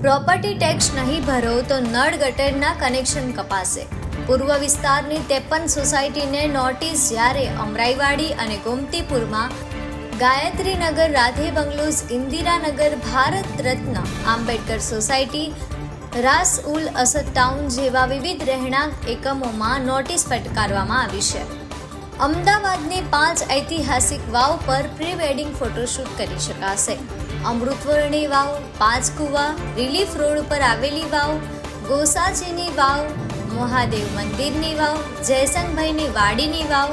Property tax નહીં ભરો તો નળ ગટરના કનેક્શન કપાશે. પૂર્વ વિસ્તારની ત્રેપન સોસાયટીને નોટિસ જ્યારે અમરાઈવાડી અને ગોમતીપુરમાં Gayatrinagar Radhe bungalows Indiranagar, Bharat Ratna, Ambedkar society, Ras ul Asad town જેવા વિવિધ રહેણાંક એકમોમાં નોટિસ ફટકારવામાં આવી છે. અમદાવાદની પાંચ ઐતિહાસિક વાવ પર પ્રી વેડિંગ ફોટોશૂટ કરી શકાશે. અમૃતવર્ણી વાવ, પાંચકુવા, રિલીફ રોડ પર આવેલી વાવ, ગોસાજીની વાવ, મહાદેવ મંદિરની વાવ, જયસંગભાઈની વાડીની વાવ,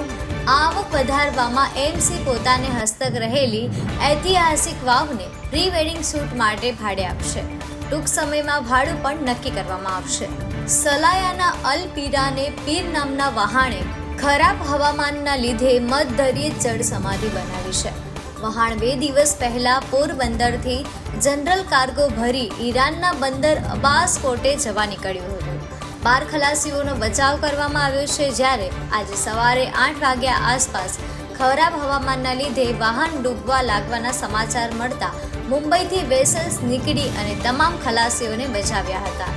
આવક વધારવામાં એમસી પોતાને હસ્તક રહેલી ઐતિહાસિક વાવને પ્રી વેડિંગ શૂટ માટે ભાડે આપશે. ટૂંક સમયમાં ભાડું પણ નક્કી કરવામાં આવશે. સલાયાના અલ પીરાને પીર નામના વહાણે ખરાબ હવામાનના લીધે મધદરિયે જળ સમાધિ બનાવી છે. વહાણ બે દિવસ પહેલા પોરબંદરથી જનરલ કાર્ગો ભરી ઈરાનના બંદર અબાસ કોટે જવા નીકળ્યું હતું. બાર ખલાસીઓનો બચાવ કરવામાં આવ્યો છે જ્યારે આજે સવારે આઠ વાગ્યા આસપાસ ખરાબ હવામાનના લીધે વાહન ડૂબવા લાગવાના સમાચાર મળતા મુંબઈથી વેસલ્સ નીકળી અને તમામ ખલાસીઓને બચાવ્યા હતા.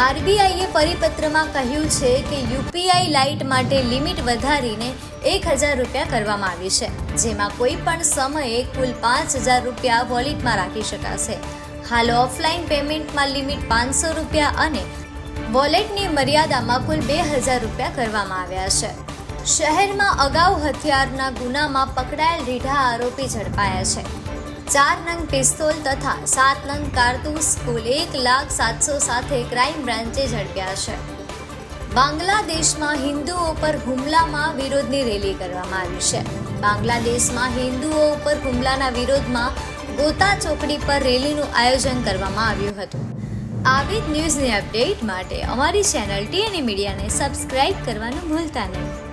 આરબીઆઈએ પરિપત્રમાં કહ્યું છે કે યુપીઆઈ લાઇટ માટે લિમિટ વધારીને એક હજાર રૂપિયા કરવામાં આવી છે, જેમાં કોઈ પણ સમયે કુલ પાંચ હજાર રૂપિયા વોલેટમાં રાખી શકાશે. હાલ ઓફલાઈન પેમેન્ટમાં લિમિટ પાંચસો રૂપિયા અને વોલેટની મર્યાદામાં કુલ બે હજાર રૂપિયા કરવામાં આવ્યા છે. શહેરમાં અગાઉ હથિયારના ગુનામાં પકડાયેલ રીઢા આરોપી ઝડપાયા છે. ચાર નંગ પિસ્તોલ તથા સાત નંગ કારતૂસ કુલ એક લાખ સાતસો સાથે ક્રાઇમ બ્રાન્ચે ઝડપ્યા છે. બાંગ્લાદેશમાં હિન્દુઓ પર હુમલામાં વિરોધની રેલી કરવામાં આવી છે. બાંગ્લાદેશમાં હિન્દુઓ ઉપર હુમલાના વિરોધમાં ગોતા ચોકડી પર રેલીનું આયોજન કરવામાં આવ્યું હતું. આવી જ ન્યૂઝની અપડેટ માટે અમારી ચેનલ ટીએનએ મીડિયાને સબસ્ક્રાઇબ કરવાનું ભૂલતા નહીં.